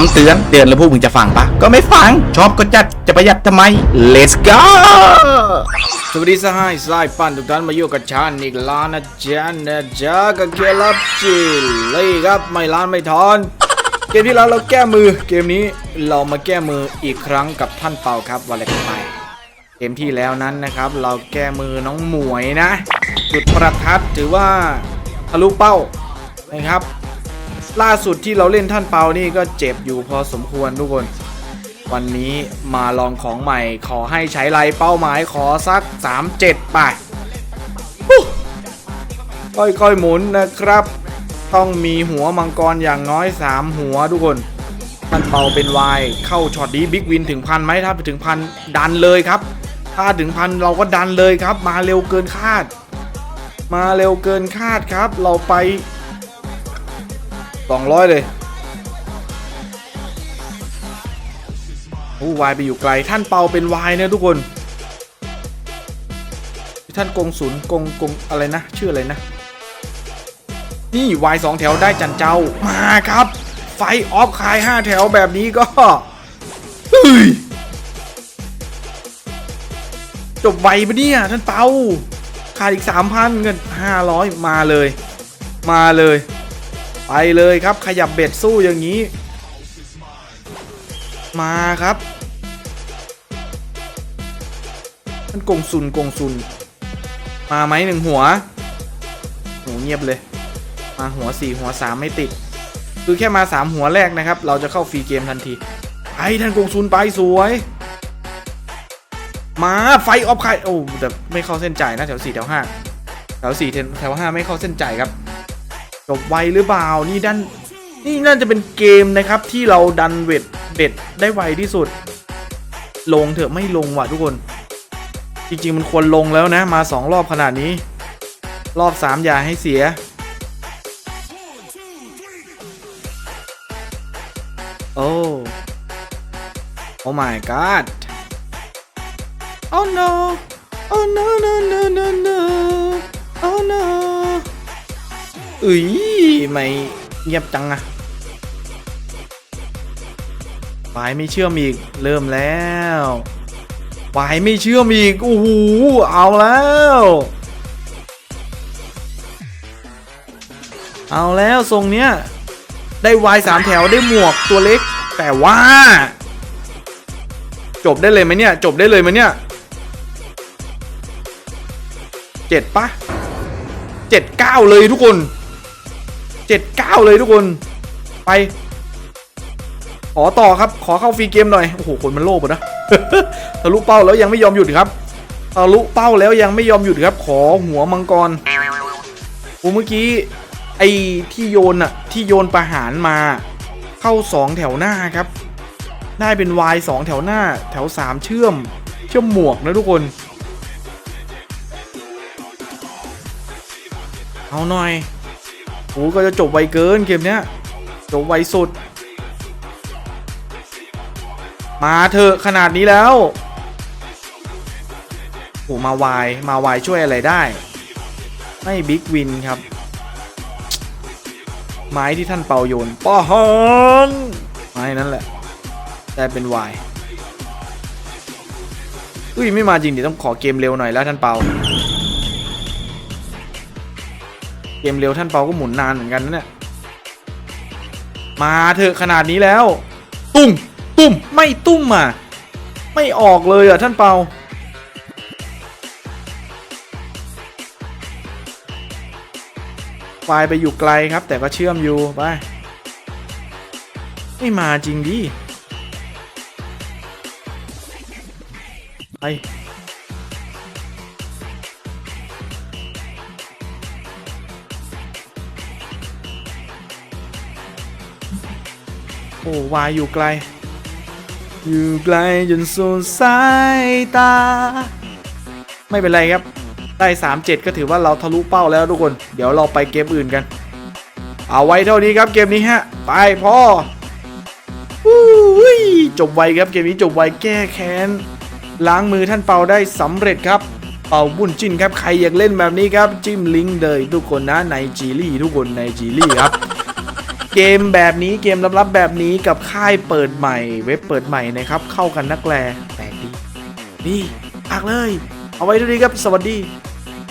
ำเตือนเตือนแล้วพวกมึงจะฟังปะก็ไม่ฟัง ชอบก็จัดจะประหยัดทำไม let's go สวัสดีสหายสายปั่นทุกท่านมาอยู่กับฉันอีกล้านนะจ๊ะนะจ๊ะกับเกลับจิลเลยครับไม่ล้านไม่ทอนเกมที่แล้วเราแก้มือ เกมนี้เรามาแก้มืออีกครั้งกับท่านเปาครับวันอะไรกไปเกมที่แล้วนั้นนะครับ เราแก้มือน้องหมวยนะ จุดประทัดถือว่าทะลุเป้านะครับ ล่าสุดที่เราเล่นท่านเปานี่ก็เจ็บอยู่พอสมควรทุกคน วันนี้มาลองของใหม่ขอให้ใช้ไรเป้าหมายขอสัก 3-7 ไปค่อยๆหมุนนะครับ ต้องมีหัวมังกรอย่างน้อย 3 หัวทุกคนท่านเปาเป็นวายเข้าช็อตนี้บิ๊กวินถึงพันไหมถ้าไปถึงพันดันเลยครับ ถ้าถึงพันเราก็ดันเลยครับ มาเร็วเกินคาด มาเร็วเกินคาดครับ เราไป 200เลยโอ้วายไปอยู่ไกล ท่านเปาเป็นวายเนี่ยทุกคน ท่านกงศูนย์กงกงอะไรนะ ชื่ออะไรนะ นี่วายสองแถวได้จันเจ้า มาครับ ไฟออฟคายห้าแถวแบบนี้ก็เฮ้ยจบไวปะเนี่ยท่านเปาขาดอีก3,000เงิน500มาเลย มาเลย ไปเลยครับขยับเบ็ดสู้อย่างนี้ มาครับท่านกงซุนกงซุน มาไหมหนึ่งหัวโหเงียบเลย มาหัวสี่หัวสามไม่ติด คือแค่มาสามหัวแรกนะครับ เราจะเข้าฟรีเกมทันทีไปท่านกงซุนไปสวยมาไฟออฟไคโอ้แต่ไม่เข้าเส้นใจนะแถวสี่แถวห้าแถวสี่แถวห้าไม่เข้าเส้นใจครับ จบไวหรือเปล่านี่ดันนี่น่าจะเป็นเกมนะครับที่เราดันเวทเบ็ดได้ไวที่สุด ลงเถอะไม่ลงว่ะทุกคน จริงๆมันควรลงแล้วนะมาสองรอบขนาดนี้ รอบสามอย่าให้เสีย โอ้โอ้ my god oh no oh no no no no no oh no อุ้ยไม่เงียบจังอะวายไม่เชื่อมอีก เริ่มแล้ววายไม่เชื่อมอีกโอ้โหเอาแล้ว เอาแล้วทรงเนี้ย ได้วายสามแถวได้หมวกตัวเล็ก แต่ว่า จบได้เลยไหมเนี่ย จบได้เลยไหมเนี่ยเจ็ดปะเจ็ดเก้าเลยทุกคน เจ็ดเก้าเลยทุกคน ไป ขอต่อครับ ขอเข้าฟรีเกมหน่อย โอ้โห คนมันโลภนะ ทะลุเป้าแล้วยังไม่ยอมหยุดครับ ทะลุเป้าแล้วยังไม่ยอมหยุดครับ ขอหัวมังกร โอ้เมื่อกี้ ไอ้ที่โยนอะที่โยนประหารมา เข้าสองแถวหน้าครับ ได้เป็น Y สองแถวหน้า แถวสามเชื่อม เชื่อมหมวกนะทุกคน เอาหน่อย โอ้ก็จะจบไวเกินเกมเนี้ยจบไวสุด มาเถอะขนาดนี้แล้วโอ้มาวายมาวายช่วยอะไรได้ ไม่บิ๊กวินครับ ไม้ที่ท่านเป่าโยนป้อฮอนไม้นั่นแหละได้เป็นวายอุ้ยไม่มาจริงเดี๋ยวต้องขอเกมเร็วหน่อยแล้วท่านเปา เกมเร็วท่านเปาก็หมุนนานเหมือนกันนะเนี่ย มาเถอะขนาดนี้แล้ว ตุ้มตุ้มไม่ตุ้มอะ ไม่ออกเลยอะท่านเปาไฟไปอยู่ไกลครับ แต่ก็เชื่อมอยู่ไปไม่มาจริงดิไป โอ้วายอยู่ไกล อยู่ไกลจนสุดสายตา ไม่เป็นไรครับ ได้ 3-7 ก็ถือว่าเราทะลุเป้าแล้วทุกคน เดี๋ยวเราไปเกมอื่นกัน เอาไว้เท่านี้ครับเกมนี้ฮะ ไปพ่ออุ้ยจบไวครับเกมนี้จบไวแก้แค้น ล้างมือท่านเปาได้สำเร็จครับเป่าบุญจิ้นครับใครอยากเล่นแบบนี้ครับจิ้มลิงก์เลยทุกคนนะในจีลี่ทุกคนในจีลี่ครับ เกมแบบนี้เกมลับๆแบบนี้กับค่ายเปิดใหม่ เว็บเปิดใหม่นะครับ เข้ากันนักแลแปลกดีดีอักเลย เอาไว้ดูดีครับ สวัสดี